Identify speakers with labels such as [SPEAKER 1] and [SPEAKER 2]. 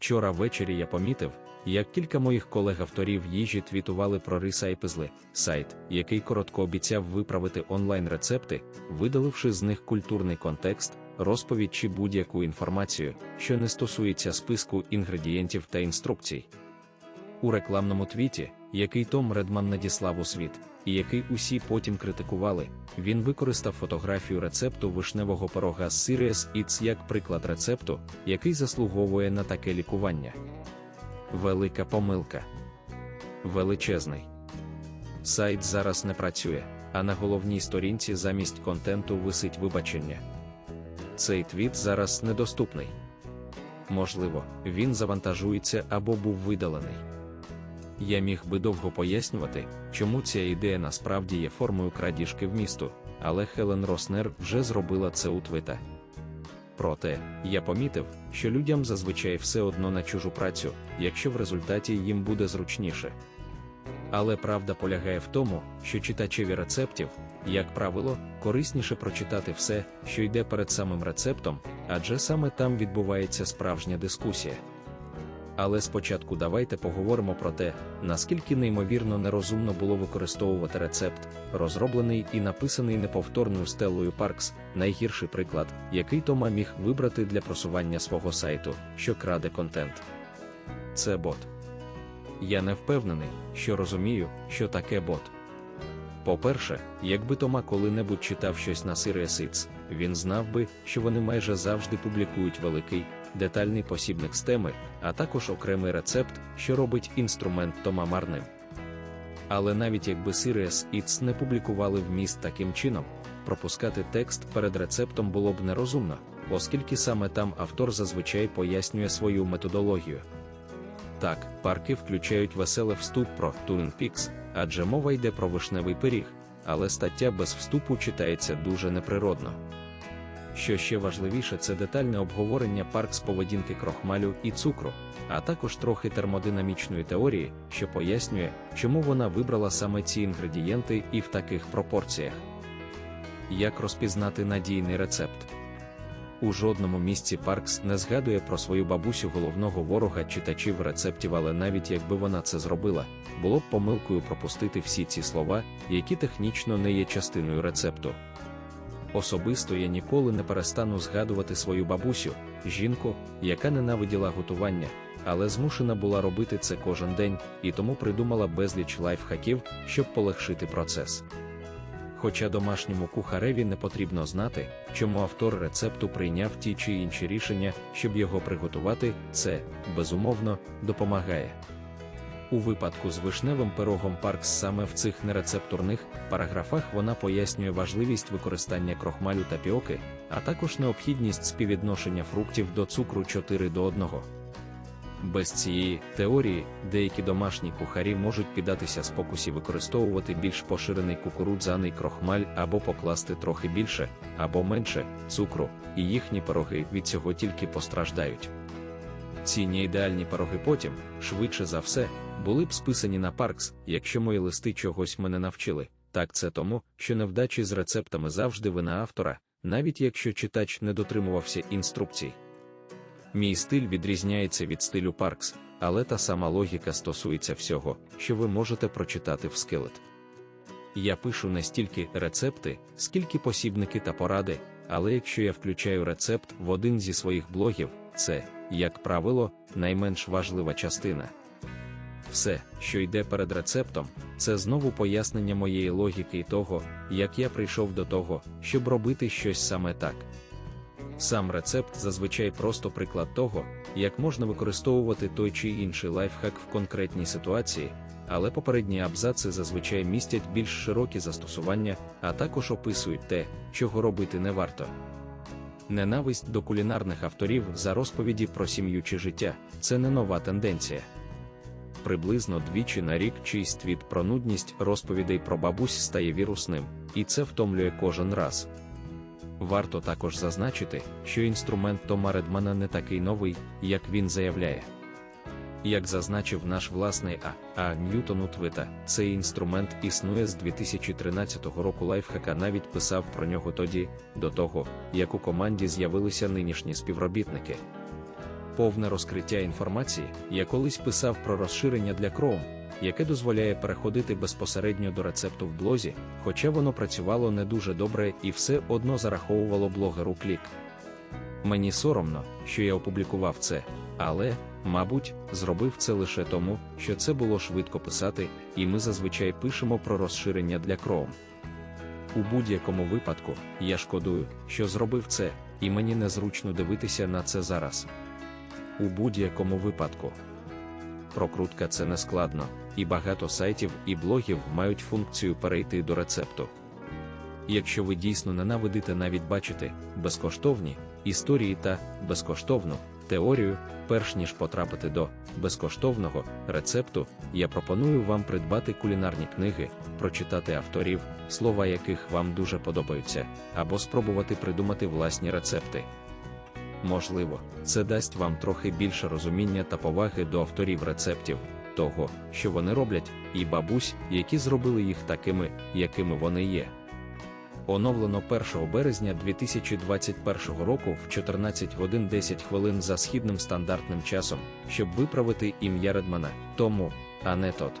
[SPEAKER 1] Вчора ввечері я помітив, як кілька моїх колег-авторів їжі твітували про риса і пизли, сайт, який коротко обіцяв виправити онлайн-рецепти, видаливши з них культурний контекст, розповідь чи будь-яку інформацію, що не стосується списку інгредієнтів та інструкцій. У рекламному твіті, який Том Редман надіслав у світ, і який усі потім критикували, він використав фотографію рецепту вишневого пирога з Sirius Eats як приклад рецепту, який заслуговує на таке лікування. Велика помилка. Величезний. Сайт зараз не працює, а на головній сторінці замість контенту висить вибачення. Цей твіт зараз недоступний. Можливо, він завантажується або був видалений. Я міг би довго пояснювати, чому ця ідея насправді є формою крадіжки в місту, але Хелен Роснер вже зробила це у твита. Проте, я помітив, що людям зазвичай все одно на чужу працю, якщо в результаті їм буде зручніше. Але правда полягає в тому, що читачеві рецептів, як правило, корисніше прочитати все, що йде перед самим рецептом, адже саме там відбувається справжня дискусія. Але спочатку давайте поговоримо про те, наскільки неймовірно нерозумно було використовувати рецепт, розроблений і написаний неповторною стелою Паркс, найгірший приклад, який Тома міг вибрати для просування свого сайту, що краде контент. Це бот. Я не впевнений, що розумію, що таке бот. По-перше, якби Тома коли-небудь читав щось на Sirius Eats, він знав би, що вони майже завжди публікують великий, детальний посібник з теми, а також окремий рецепт, що робить інструмент Тома марним. Але навіть якби Sirius Eats не публікували вміст таким чином, пропускати текст перед рецептом було б нерозумно, оскільки саме там автор зазвичай пояснює свою методологію. Так, парки включають веселий вступ про Peaks, адже мова йде про вишневий пиріг, але стаття без вступу читається дуже неприродно. Що ще важливіше, це детальне обговорення парк з поведінки крохмалю і цукру, а також трохи термодинамічної теорії, що пояснює, чому вона вибрала саме ці інгредієнти і в таких пропорціях. Як розпізнати надійний рецепт? У жодному місці Паркс не згадує про свою бабусю головного ворога читачів рецептів, але навіть якби вона це зробила, було б помилкою пропустити всі ці слова, які технічно не є частиною рецепту. Особисто я ніколи не перестану згадувати свою бабусю, жінку, яка ненавиділа готування, але змушена була робити це кожен день, і тому придумала безліч лайфхаків, щоб полегшити процес. Хоча домашньому кухареві не потрібно знати, чому автор рецепту прийняв ті чи інші рішення, щоб його приготувати, це, безумовно, допомагає. У випадку з вишневим пирогом Паркс саме в цих нерецептурних параграфах вона пояснює важливість використання крохмалю та піоки, а також необхідність співвідношення фруктів до цукру 4 до 1. Без цієї теорії деякі домашні кухарі можуть піддатися спокусі використовувати більш поширений кукурудзаний крохмаль або покласти трохи більше або менше цукру, і їхні пироги від цього тільки постраждають. Ці неідеальні пироги потім, швидше за все, були б списані на Паркс, якщо мої листи чогось мене навчили. Так це тому, що невдачі з рецептами завжди вина автора, навіть якщо читач не дотримувався інструкцій. Мій стиль відрізняється від стилю Паркс, але та сама логіка стосується всього, що ви можете прочитати в скелет. Я пишу не стільки рецепти, скільки посібники та поради, але якщо я включаю рецепт в один зі своїх блогів, це, як правило, найменш важлива частина. Все, що йде перед рецептом, це знову пояснення моєї логіки і того, як я прийшов до того, щоб робити щось саме так. Сам рецепт зазвичай просто приклад того, як можна використовувати той чи інший лайфхак в конкретній ситуації, але попередні абзаци зазвичай містять більш широкі застосування, а також описують те, чого робити не варто. Ненависть до кулінарних авторів за розповіді про сім'ю чи життя це не нова тенденція. Приблизно двічі на рік чийсь твіт про нудність розповідей про бабусь стає вірусним, і це втомлює кожен раз. Варто також зазначити, що інструмент Тома Редмана не такий новий, як він заявляє. Як зазначив наш власний А. А. Ньютон у Твита, цей інструмент існує з 2013 року. Лайфхака навіть писав про нього тоді, до того, як у команді з'явилися нинішні співробітники. Повне розкриття інформації, я колись писав про розширення для Chrome, яке дозволяє переходити безпосередньо до рецепту в блозі, хоча воно працювало не дуже добре і все одно зараховувало блогеру клік. Мені соромно, що я опублікував це, але, мабуть, зробив це лише тому, що це було швидко писати, і ми зазвичай пишемо про розширення для Chrome. У будь-якому випадку, я шкодую, що зробив це, і мені незручно дивитися на це зараз. У будь-якому випадку. Прокрутка це не складно, і багато сайтів і блогів мають функцію перейти до рецепту. Якщо ви дійсно ненавидите навіть бачити безкоштовні історії та безкоштовну теорію, перш ніж потрапити до безкоштовного рецепту, я пропоную вам придбати кулінарні книги, прочитати авторів, слова яких вам дуже подобаються, або спробувати придумати власні рецепти. Можливо, це дасть вам трохи більше розуміння та поваги до авторів рецептів, того, що вони роблять, і бабусь, які зробили їх такими, якими вони є. Оновлено 1 березня 2021 року в 14 годин 10 хвилин за східним стандартним часом, щоб виправити ім'я Редмана, тому, а не тот.